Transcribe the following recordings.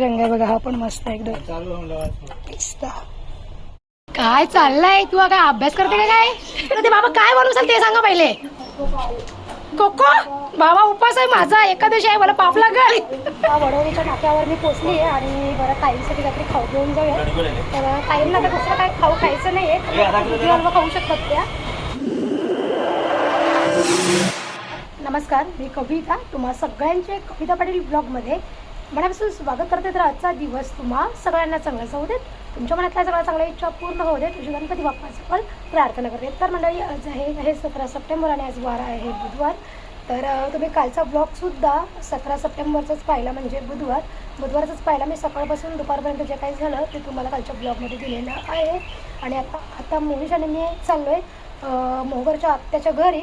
रंग आहे बघा हा पण मस्त आहे एकदम. पिस्ता काय चाललंय? तू काय अभ्यास करते का काय? तर ते बाबा काय चाल ते सांगा पहिले. कोको बाबा उपास आहे माझा. एकादशी आहे मला पाप लागल. वडवणीच्या नाक्यावर मी पोचली आहे आणि बरं ताईंसाठी काहीतरी खाऊ घेऊन जाऊया. तर ताईंना आता दुसरं काय खाऊ खायचं नाहीये. दुधी हलवा खाऊ शकतात त्या. नमस्कार मी कविता. तुम्हा सगळ्यांचे कविता पाटील ब्लॉगमध्ये मनापासून स्वागत करते. तर आजचा दिवस तुम्हा सगळ्यांना चांगला जाऊ देत. तुमच्या मनातल्या सगळ्या चांगल्या इच्छा पूर्ण होऊ देत. तुझी गणपती बाप्पाचं पण प्रार्थना करते. तर मंडळी आज आहे आहे सतरा सप्टेंबर आणि आज वार आहे बुधवार. तर तुम्ही कालचा ब्लॉगसुद्धा सतरा सप्टेंबरचाच पाहिला. म्हणजे बुधवार. बुधवारचाच पाहिला. मी सकाळपासून दुपारपर्यंत जे काही झालं ते तुम्हाला कालच्या ब्लॉगमध्ये दिलेलं आहे. आणि आता आता मोहिश आणि मी चाललो आहे मोगरच्या आत्याच्या घरी.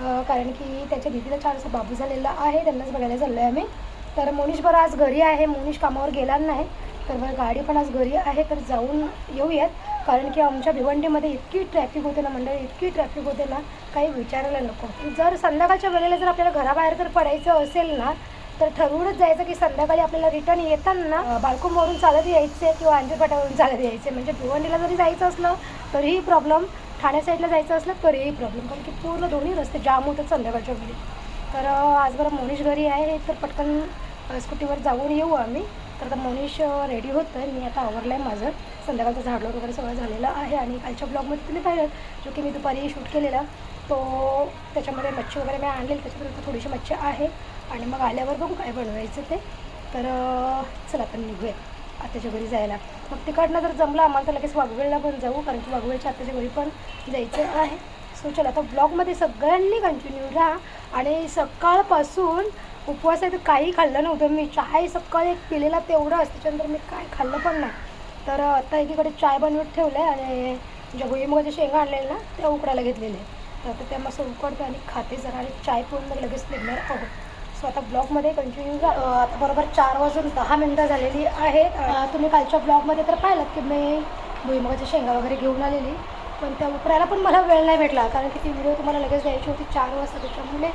कारण की त्याच्या दीदीला चारसा बाबू झालेला आहे. त्यांनाच बघायला चाललो आहे आम्ही. तर मोनिश बरं आज घरी आहे. मोनिश कामावर गेला नाही. तर बरं गाडी पण आज घरी आहे. तर जाऊन येऊयात. कारण की आमच्या भिवंडीमध्ये इतकी ट्रॅफिक होते ना मंडळी. इतकी ट्रॅफिक होते ना काही विचारायला नको. जर संध्याकाळच्या वेळेला जर आपल्याला घराबाहेर जर पडायचं असेल ना तर ठरवूनच जायचं की संध्याकाळी आपल्याला रिटर्न येताना बाळकुंबवरून चालत यायचे किंवा अंजरपाटावरून चालत यायचे. म्हणजे भिवंडीला जरी जायचं असलं तरीही प्रॉब्लेम ठाणे साईडला जायचं असलं तरीही प्रॉब्लेम कारण की पूर्ण दोन्ही रस्ते जाम होतात संध्याकाळच्या वेळी. तर आज बरं मोनिश घरी आहे. तर पटकन स्कूटीवर जाऊन येऊ आम्ही. तर आता मनीष रेडी होतं. आहे मी आता आवरलं आहे माझं. संध्याकाळचं झाडलोट वगैरे सगळं झालेलं आहे. आणि कालच्या ब्लॉगमध्ये तुम्ही पाहिलं जो की मी दुपारी शूट केलेला तो त्याच्यामध्ये मच्छी वगैरे मी आणलेली. त्याच्यापर्यंत थोडीशी मच्छी आहे. आणि मग आल्यावर बघू काय बनवायचं ते. तर चला आपण निघूया आत्याच्या घरी जायला. मग तिकडनं जर जमलं आम्हाला तर लगेच वाघवेळला पण जाऊ कारण की वाघवेळच्या आत्याच्या घरी पण जायचं आहे. सो चला आता ब्लॉगमध्ये सगळ्यांनी कंटिन्यू राहा. आणि सकाळपासून उपवास आहे तर काही खाल्लं नव्हतं. मी चाय सकाळी एक पिलेला तेवढंच त्याच्यानंतर मी काय खाल्लं पण नाही. तर आता एकीकडे चाय बनवत ठेवलं आहे आणि ज्या भुईमुगाच्या शेंगा आणलेल्या ना त्या उकडायला घेतलेल्या आहे तर आता त्या मस्त उकडते आणि खाते जरा आणि चाय पिऊन मग लगेच निघणार आहोत. सो आता ब्लॉगमध्ये कंटिन्यू आता बरोबर चार वाजून दहा मिनटं झालेली आहेत. तुम्ही कालच्या ब्लॉगमध्ये तर पाहिलं की मी भुईमुगाच्या शेंगा वगैरे घेऊन आलेली. पण त्या उकडायला पण मला वेळ नाही भेटला कारण की ती व्हिडिओ तुम्हाला लगेच द्यायची होती चार वाजता. त्याच्यामुळे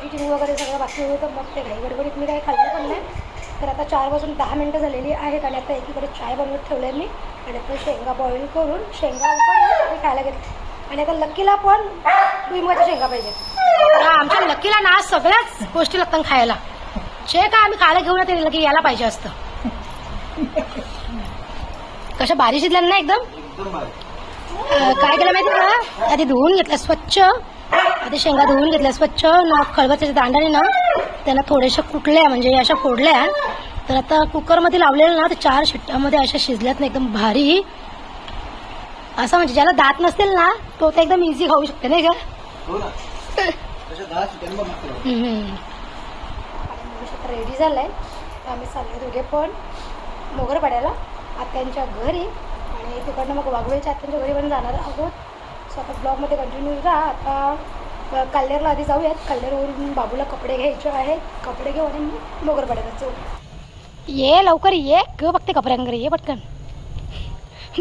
एडिटिंग वगैरे सगळं बाकी होतं मग ते घाई गडबडीत मी काही खाल्लं पण नाही. तर आता चार वाजून दहा मिनटं झालेली आहेत आणि आता एकीकडे चाय बनवत ठेवलं आहे मी आणि आता शेंगा बॉईल करून शेंगा आणि खायला घेतली आणि आता लक्कीला पण भुईमुगाच्या शेंगा पाहिजे. तर आमच्या लक्कीला ना सगळ्याच गोष्टी लागतात खायला. जे काय आम्ही खायला घेऊन येते लकी याला पाहिजे असतं. कशा बारीश शिजल्या ना एकदम? काय केलं माहिती का? आधी धुवून घेतल्या स्वच्छ. आधी शेंगा धुवून घेतल्या. स्वच्छ ना खळबत्याच्या दांडाने ना त्यांना थोड्याशा कुटल्या म्हणजे अशा फोडल्या. तर आता कुकरमध्ये लावलेलं ना ते चार शिट्ट्यामध्ये अशा शिजल्यात ना एकदम भारी. असं म्हणजे ज्याला दात नसतील ना तो तर एकदम इझी खाऊ शकते नाही का? रेडी झालाय. तर आम्ही चाललो दोघे पण. मोगर पाड्याला आत्यांच्या घरी. आणि तिकडनं मग वाघवेलच्या आत्यांच्या घरी पण जाणार आहोत. सो आता ब्लॉगमध्ये कंटिन्यू राहा आता कल्लेरला आधी जाऊयात. कल्लेरवरून बाबूला कपडे घ्यायचे आहेत. कपडे घेऊ आणि मग मोगर पाड्याला जाऊ. ये लवकर ये. ग बघते कपड्यांकडे ये पटकन.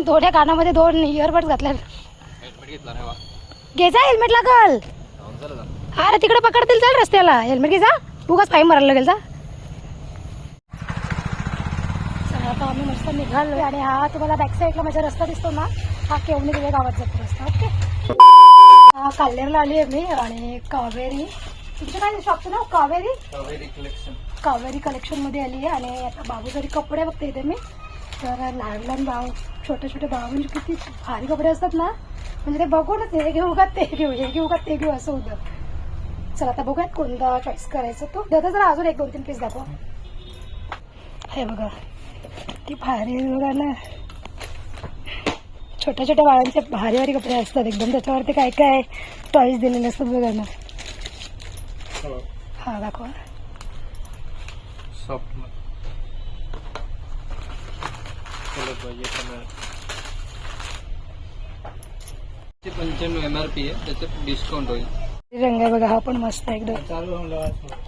दोन्ही कानामध्ये दोन इयरबड्स घातल्या घे जा हेल्मेट लागल. अरे तिकडे पकडतील चाल रस्त्याला. हेल्मेट घे जा. उगाच फाईन मारायला लागेल जा. आता आम्ही मस्त निघालो आणि हा तुम्हाला बॅक साईडला माझा रस्ता दिसतो ना? हा केवणी दिल्या गावात जातो रस्ता ओके? काल्लेरला आली आहे मी आणि कावेरी. तुमचं काय शॉपचं नाव? कावेरी? कावेरी कलेक्शनमध्ये आली आहे आणि आता बाबूसाठी कपडे बघते इथे मी तर लहान लहान भाव छोटे छोटे भाव म्हणजे किती भारी कपडे असतात ना. म्हणजे ते बघूनच हे घेऊ का ते घेऊ हे घेऊ का ते घेऊ असं होतं. चला आता बघूयात कोणता चॉईस करायचा तो. दादा जरा अजून एक दोन तीन पीस दाखवा. हे बघा ती भारी बघा ना छोट्या छोट्या बाळांचे भारी भारी कपडे असतात. एकदम त्याच्यावरती काय काय टॉईस दिलेले असतात बघा ना. हा. दाखवा. पंच्याण्णव एम आर पी आहे. त्याच्यात डिस्काउंट होईल. रंग बघा हा पण मस्त आहे एकदम.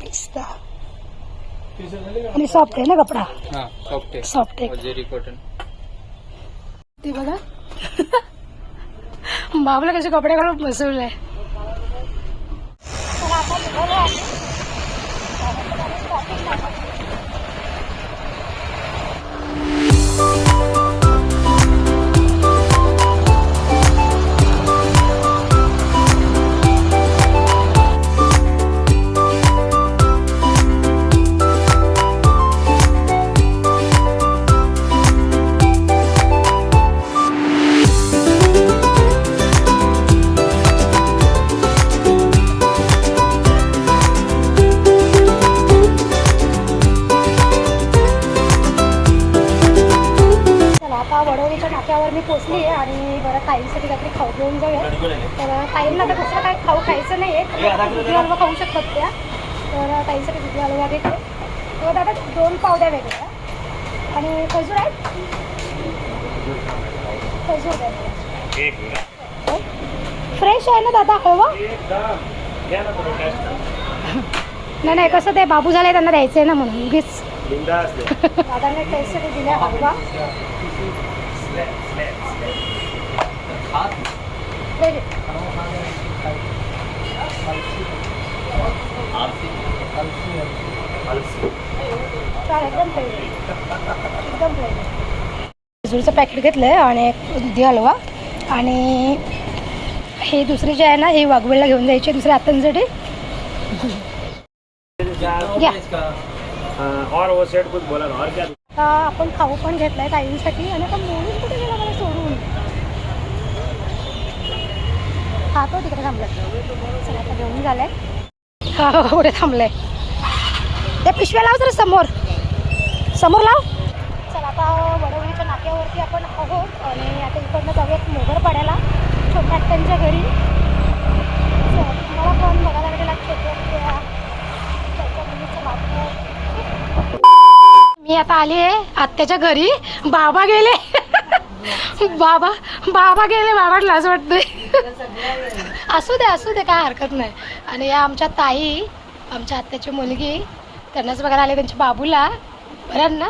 पिस्ता आणि सॉफ्ट आहे ना कपडा? हा सॉफ्ट आहे. सॉफ्ट आहे. ते बघा. बाबूला कसे कपडे घालून बसवलंय. नाक्यावर मी पोचली आहे आणि बरं ताईंसाठी काहीतरी खाऊ घेऊन जाऊया. तर ताईंना तर दुसरं काही खाऊ खायचं नाही आहे दुधी हलवा खाऊ शकतात त्या. तर ताईंसाठी दुधी हलवा घेते तर दादा दोन पावड्या वेगळ्या. आणि खजूर आहेत. खजूर द्या. फ्रेश आहे ना दादा हळवा? नाही नाही कसं ते बाबू झाले त्यांना द्यायचं आहे ना म्हणून. उगीच दादाने टेस्टसाठी दिल्या हलवा. खजूरचं पॅकेट घेतलं आहे आणि एक दुधी हलवा. आणि हे दुसरी जे आहे ना हे वाघवेळला घेऊन जायचे दुसऱ्या हातांसाठी घ्या हाँ, और वो सेट कुछ बोला था और क्या आता आपण खाऊ पण घेतलाय ताईंसाठी आणि आता मोडून कुठे गेला मला सोडून? हा तो तिकडे थांबलाय. चला आता घेऊन झालाय हा हा, थांबलाय. त्या पिशव्या लाव जरा समोर. समोर लाव. चला आता वडवलीच्या नाक्यावरती आपण आहोत आणि आता इकडनं जाऊयात मोगर पाड्याला छोट्या त्यांच्या घरी. मला तुम्हाला पण बघायला भेटेल आज छोट्या आत्या, त्यांच्या मुलीचं बापू मी आता आली आहे आत्याच्या घरी. बाबा गेले. बाबा बाबा गेले बाबा असं वाटतंय. असू दे असू दे काय हरकत नाही. आणि या आमच्या ताई आमच्या आत्याची मुलगी त्यांनाच बघायला आले त्यांच्या बाबूला. बरं ना?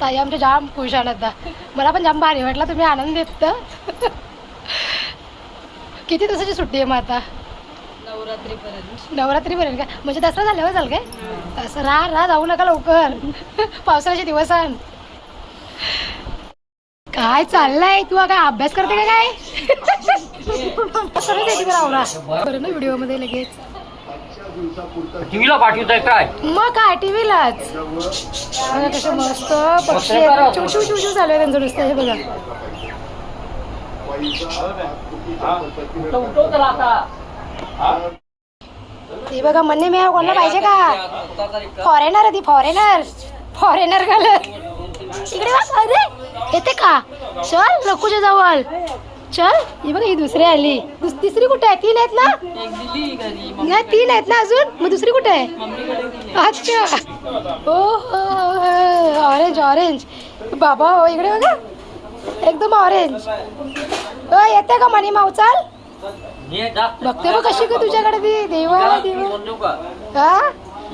ताई आमच्या जाम खुश आता. मला पण जाम भारी वाटला तुम्ही आनंद देत किती तासाची सुट्टी आहे मग आता? नवरात्रीपर्यंत. का? म्हणजे दसरा झाल्यावर चाल काय? दसरा राहा जाऊ नका लवकर. पावसाळ्याचे दिवस आण काय चाललंय तू? काय अभ्यास करते का काय? सरळ येते बरं ना व्हिडिओमध्ये लगेच. टीव्हीला पाठवताय काय? मग काय? टीव्हीलाच. बघा कसं मस्त पक्षी आहेत. चिव चिव चिव चिव चालू आहे त्यांचं नुसतं. हे बघा. ती बघा म्हणणे मी कोणाला पाहिजे का? फॉरेनर ती फॉरेनर फॉरेनर घालत इकडे अरे येते का? चल लकूच्या जवळ. चल ही बघा ही दुसरी आली. दुस- तिसरी कुठे आहे? तीन आहेत ना? नाही तीन आहेत ना अजून? मग दुसरी कुठे आहे? अच्छा. हो, हो. ऑरेंज ऑरेंज बाबा हो इकडे बघा. एकदम ऑरेंज येते का मनी माऊ? चाल. बघते बघ कशी का तुझ्याकडे ती. देवा देवा. हा?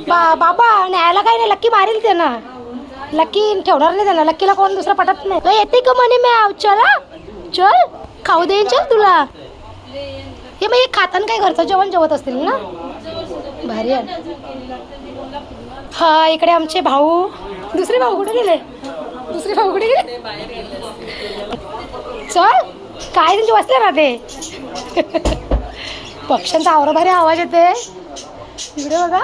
बा बाबा न्यायला काय नाही. लक्की मारेल ते ना लक्की ठेवणार नाही त्यांना. लक्कीला कोण दुसरा पटत नाही. येते का म्हणे मी चल? चल. खाऊ देईन चल तुला. हे मग हे खाताना काय घरचं जेवण जेवत असतील ना? भारी आहे. हा इकडे आमचे भाऊ. दुसरे भाऊ कुठे गेले? दुसरे भाऊ कुठे गेले? चल. काय त्यांचे बसले ना ते? पक्ष्यांचा आवरा भारी आवाज येते. इकडे बघा.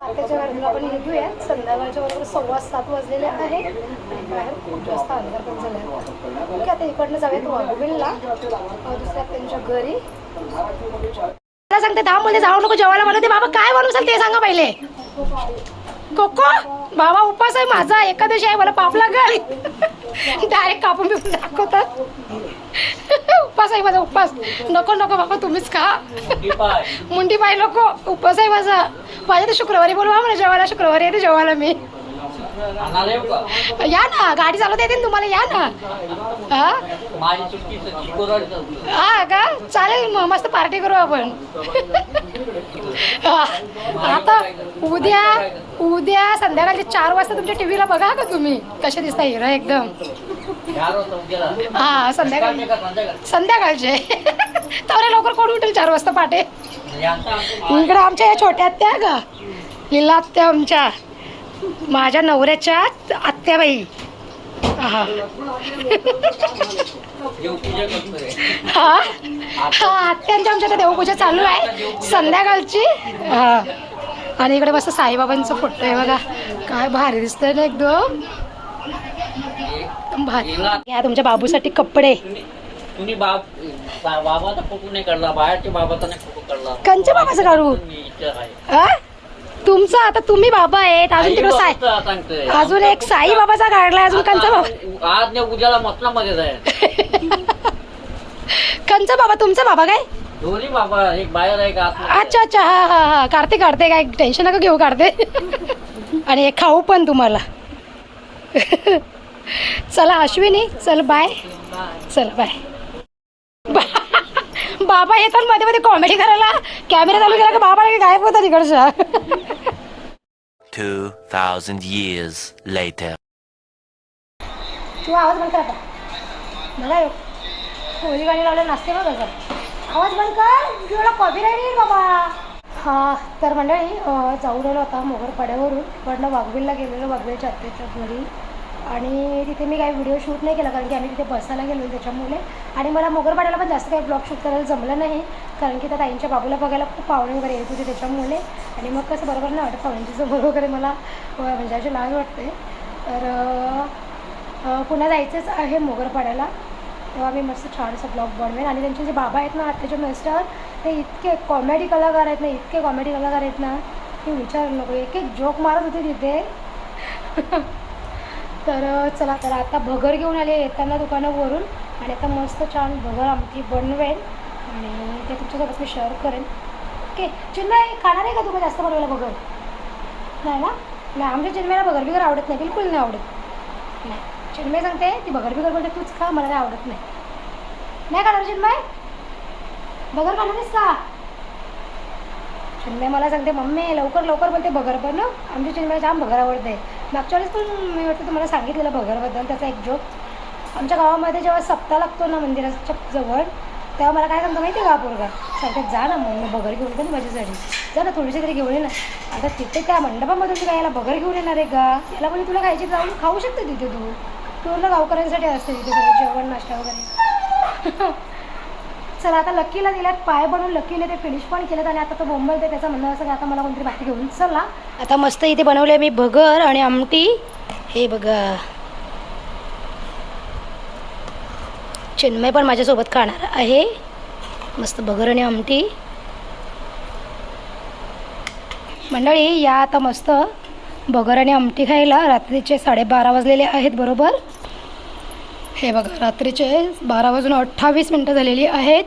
आताच्या घराला आपण निघूया. संध्याकाळच्या बरोबर सव्वा सात वाजलेले आहे. आणि बाहेर खूप जास्त अंधार पण झाला आहे आता इकडनं जाऊयात वाघबिलला दुसऱ्या त्यांच्या घरी. मला सांगते दहा मध्ये जाऊ नको जेवायला. म्हणते बाबा काय बनवू ते सांगा पहिले. कोको? बाबा उपास आहे माझा. एकादशी आहे मला पाप लागल. डायरेक्ट कापून बिपून दाखवतात. उपास आहे माझा उपास. नको नको बाबा तुम्हीच खा. मुंडी पाय. नको. उपास आहे माझा. माझ्या तर शुक्रवारी बोलवा मला जेवायला शुक्रवारी येते जेवायला मी. या ना गाडी चालवता येते ना तुम्हाला या ना. हा? हा का? चालेल मग मस्त पार्टी करू आपण. आता उद्या उद्या संध्याकाळचे चार वाजता तुमच्या टीव्हीला बघा का तुम्ही? कसे दिसता हिरो एकदम. हा संध्याकाळ? संध्याकाळचे. तर लवकर कोण उठेल चार वाजता पाटे? इकडे आमच्या या छोट्या आत्या का हिला आत्या आमच्या. माझ्या नवऱ्याच्या आत्याबाई. हा हा? हा आत्यांच्या आमच्या इथे देवपूजा चालू आहे. संध्याकाळची. हा. आणि इकडे मस्त साईबाबांचं फोटो आहे बघा. काय भारी दिसतंय ना एकदम. एकदम भारी. या तुमच्या बाबूसाठी कपडे. तुम्ही बाप बा- बाबाचा फोटो नाही काढला. बाहेरच्या बाबाचा नाही फोटो काढला. कंच्या बाबाचं काढू? मी इथे आहे. हा? तुमचं आता तुम्ही बाबा आहेत. अजून तिकडे साई अजून एक साई बाबाचा काढलाय अजून कंचा बाबा आज उद्याला मसनामध्ये जाईल कंचा बाबा तुमचा बाबा काय? दोन्ही बाबा एक बाहेर आहे का अच्छा अच्छा हा हा हा. काढते काढते काय टेन्शन नका घेऊ काढते. आणि खाऊ पण तुम्हाला. चला अश्विनी चल बाय चल बाय बाबा येतात मध्ये मध्ये कॉमेडी करायला. कॅमेरा चालू केला का बाबा गायब होता तिकडच्या 2,000 years later. तू आवाज बंद कर आता. मला कोळी गाणी लावले नसते बघ कसं आवाज बंद कर. तुला कॉपी राहील बाबा. हा तर मंडळी जाऊ राहिलो आता मोगर पड्यावरून इकडनं वाघवीलला गेलेलो वाघवीलच्या आत्याच्या घरी. आणि तिथे मी काही व्हिडिओ शूट नाही केला कारण की आम्ही तिथे बसायला गेलो त्याच्यामुळे. आणि मला मोगरपाड्याला पण जास्त काही ब्लॉग शूट करायला जमलं नाही कारण की त्या ताईंच्या बाबूला बघायला खूप पाहुणे वगैरे येत होते त्याच्यामुळे. आणि मग कसं बरोबर नाही वाटत पाहुण्यांच्या समोर वगैरे मला म्हणजे अशी लाज वाटते. तर पुन्हा जायचंच आहे मोगरपाड्याला. तेव्हा मी मस्त छानसा ब्लॉग बनवेन. आणि त्यांचे जे बाबा आहेत ना आत्ताचे मिस्टर ते इतके कॉमेडी कलाकार आहेत ना इतके कॉमेडी कलाकार आहेत ना की विचार नको एक एक जोक मारत होते तिथे. तर चला तर आता भगर घेऊन आले येताना दुकानावरून. आणि आता मस्त छान भगर आमटी बनवेन आणि ते तुमच्यासोबत मी शेअर करेन. ओके चिन्मय खाणार आहे का तुम्हाला जास्त बनवायला भगर? नाही ना? नाही आमच्या चिन्मयला भगर बिगर आवडत नाही. बिलकुल नाही आवडत. नाही चिन्मय सांगते ती भगर बिगर बोलते तूच खा मला नाही आवडत नाही. नाही खाणार चिन्मय? भगर खाणारच का? चिन्मय मला सांगते मम्मी लवकर लवकर बोलते भगर बनव आमच्या चिन्मयला जाम भगर आवडते. मागच्या वेळेस पण मी वाटतं तुम्हाला सांगितलेलं भगरबद्दल त्याचा एक जोक आमच्या गावामध्ये जेव्हा सप्ताह लागतो ना मंदिराच्या जवळ तेव्हा मला काय सांगतो माहिती आहे का हा पोरगा? सांगतात जा ना मग मी बगर घेऊन येते ना माझ्यासाठी. जा ना थोडीशी तरी घेऊन ये ना. आता तिथे त्या मंडपामधून तुला काय याला बगर घेऊन येणार आहे का? याला म्हणजे तुला खायची जाऊन खाऊ शकते तिथे तू. पूर्ण गावकऱ्यांसाठी असते तिथे सगळं जेवण नाश्ता वगैरे. चला आता लकीला दिल्यात पाय बनवून लकीने ते फिनिश पण केलं आणि आता तो बोंबलते त्याचं म्हणणं असं आता मला कोणतरी बाहेर घेऊन चला. आता मस्त इथे बनवले मी भगर आणि आमटी. हे बघा. चिन्मय पण माझ्यासोबत खाणार आहे. मस्त भगर आणि आमटी. मंडळी या आता मस्त भगर आणि आमटी खायला. रात्रीचे साडेबारा वाजलेले आहेत बरोबर? हे बघा रात्रीचे बारा वाजून अठ्ठावीस मिनटं झालेली आहेत.